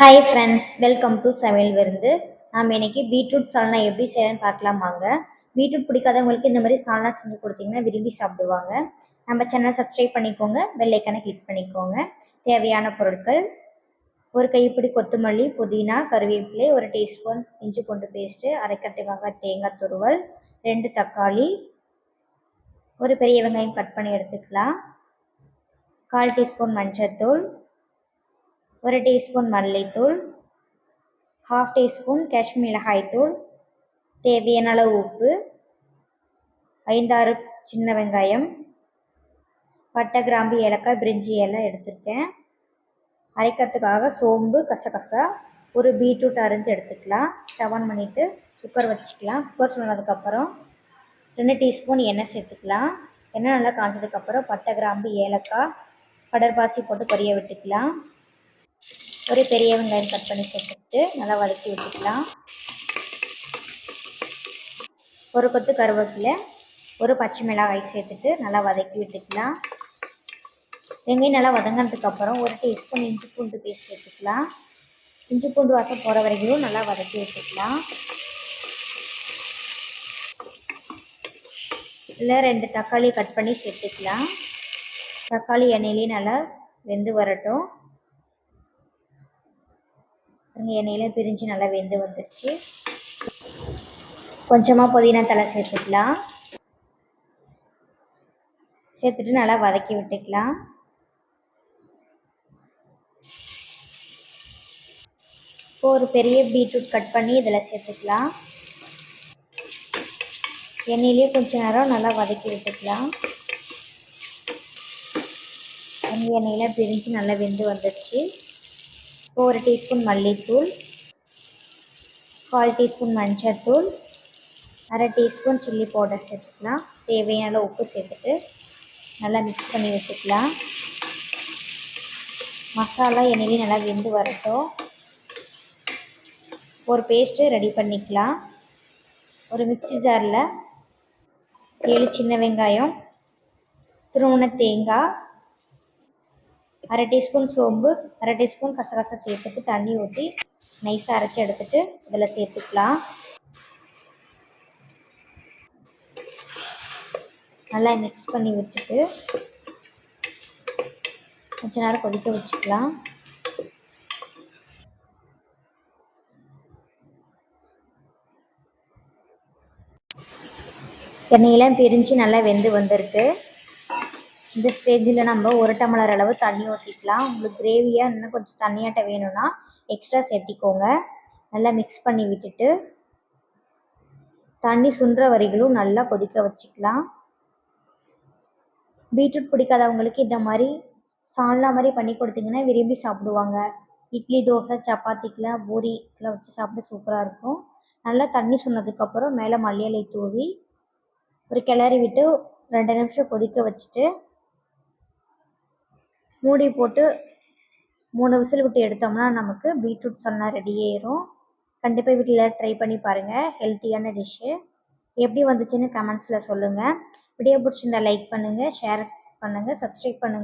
Hi friends welcome to சமையல் விருந்து. நாம் இன்றைக்கி பீட்ரூட் சால்னா எப்படி செய்யறேன்னு பார்க்கலாம் வாங்க. பீட்ரூட் பிடிக்காதவங்களுக்கு இந்த மாதிரி சால்னா செஞ்சு கொடுத்தீங்கன்னா விரும்பி சாப்பிடுவாங்க. நம்ம சேனல் சப்ஸ்கிரைப் பண்ணிக்கோங்க வெள்ளைக்கான கிளிக் பண்ணிக்கோங்க. தேவையான பொருட்கள் ஒரு கைப்பிடி கொத்தமல்லி புதினா கருவேப்பிலை ஒரு டீஸ்பூன் இஞ்சி பூண்டு பேஸ்ட்டு அரைக்கிறதுக்காக தேங்காய் துருவல் ரெண்டு தக்காளி ஒரு பெரிய வெங்காயம் கட் பண்ணி எடுத்துக்கலாம். கால் டீஸ்பூன் மஞ்சத்தூள் ஒரு டீஸ்பூன் மல்லித்தூள் ஹாஃப் டீஸ்பூன் காஷ்மீர் மிளகாய்த்தூள் தேவையான அளவு உப்பு ஐந்தாறு சின்ன வெங்காயம் பட்டை கிராம்பு ஏலக்காய் பிரிஞ்சி எல்லாம் எடுத்துருக்கேன். அரைக்கிறதுக்காக சோம்பு கசகசா ஒரு பீட்ரூட் அரைஞ்சி எடுத்துக்கலாம். ஸ்டவ் ஆன் பண்ணிவிட்டு குக்கர் வச்சுக்கலாம். குக்கர் சொன்னதுக்கப்புறம் ரெண்டு டீஸ்பூன் எண்ணெய் சேர்த்துக்கலாம். எண்ணெய் நல்லா காஞ்சதுக்கப்புறம் பட்டை கிராம்பு ஏலக்காய் கடற்பாசி போட்டு பொரிய விட்டுக்கலாம். ஒரு பெரிய வெங்காயம் கட் பண்ணி சேர்த்துட்டு நல்லா வதக்கி விட்டுக்கலாம். ஒரு கொத்து கருவேப்பிலை ஒரு பச்சை மிளகாய் சேர்த்துட்டு நல்லா வதக்கி விட்டுக்கலாம். வெங்காயம் நல்லா வதங்கினதுக்கப்புறம் ஒரு டீஸ்பூன் இஞ்சி பூண்டு பேஸ்ட் சேர்த்துக்கலாம். இஞ்சி பூண்டு வாசம் போகிற வரைக்கும் நல்லா வதக்கி விட்டுக்கலாம். இல்லை ரெண்டு தக்காளி கட் பண்ணி சேர்த்துக்கலாம். தக்காளி எண்ணெயிலேயே நல்லா வெந்து வரட்டும். எண்ணெயில் பிரிஞ்சு நல்லா வெந்து வந்துடுச்சு கொஞ்சமாக புதினா தலை சேர்த்துக்கலாம். சேர்த்துட்டு நல்லா வதக்கி விட்டுக்கலாம். இப்போ ஒரு பெரிய பீட்ரூட் கட் பண்ணி இதில் சேர்த்துக்கலாம். எண்ணெயிலேயே கொஞ்சம் நேரம் நல்லா வதக்கி விட்டுக்கலாம். எண்ணெயில் பிரிஞ்சு நல்லா வெந்து வந்துடுச்சு ஒரு டீஸ்பூன் மல்லித்தூள் கால் டீஸ்பூன் மஞ்சள்தூள் அரை டீஸ்பூன் சில்லி பவுடர் சேர்த்துக்கலாம். தேவையான உப்பு சேர்த்துட்டு நல்லா மிக்ஸ் பண்ணி வச்சுக்கலாம். மசாலா எண்ணெயிலே நல்லா வெந்து வரட்டும். ஒரு பேஸ்ட்டு ரெடி பண்ணிக்கலாம். ஒரு மிக்சி ஜாரில் ஏழு சின்ன வெங்காயம் திருவண தேங்காய் அரை டீஸ்பூன் சோம்பு அரை டீஸ்பூன் கசகசம் சேர்த்துட்டு தண்ணி ஊற்றி நைஸாக அரைச்சி எடுத்துட்டு இதில் சேர்த்துக்கலாம். நல்லா மிக்ஸ் பண்ணி விட்டுட்டு கொஞ்ச நேரம் கொதிக்க வச்சுக்கலாம். எண்ணெயெல்லாம் பிரிஞ்சு நல்லா வெந்து வந்திருக்கு. இந்த ஸ்டேஜில் நம்ம ஒரு டம்ளர் அளவு தண்ணி ஊற்றிக்கலாம் உங்களுக்கு கிரேவியாக இன்னும் கொஞ்சம் தண்ணியாட்ட வேணும்னா எக்ஸ்ட்ரா சேர்த்திக்கோங்க. நல்லா மிக்ஸ் பண்ணி விட்டுட்டு தண்ணி சுன்ற வரிகளும் நல்லா கொதிக்க வச்சுக்கலாம். பீட்ரூட் பிடிக்காதவங்களுக்கு இந்த மாதிரி சால்னா மாதிரி பண்ணி கொடுத்தீங்கன்னா விரும்பி சாப்பிடுவாங்க. இட்லி தோசை சப்பாத்திக்கெலாம் பூரிக்கெலாம் வச்சு சாப்பிட சூப்பராக இருக்கும். நல்லா தண்ணி சொன்னதுக்கப்புறம் மேலே மல்லியலை தூவி ஒரு கிளறி விட்டு ரெண்டு நிமிஷம் கொதிக்க வச்சுட்டு மூடி போட்டு மூணு விசில் விட்டு எடுத்தோம்னா நமக்கு பீட்ரூட் சன்னா ரெடி ஆயிரும். கண்டிப்பாக வீட்டில் ட்ரை பண்ணி பாருங்கள் ஹெல்த்தியான டிஷ்ஷு எப்படி வந்துச்சுன்னு கமெண்ட்ஸில் சொல்லுங்கள் வீடியோ பிடிச்சிருந்தா லைக் பண்ணுங்கள் ஷேர் பண்ணுங்கள் சப்ஸ்கிரைப் பண்ணுங்கள்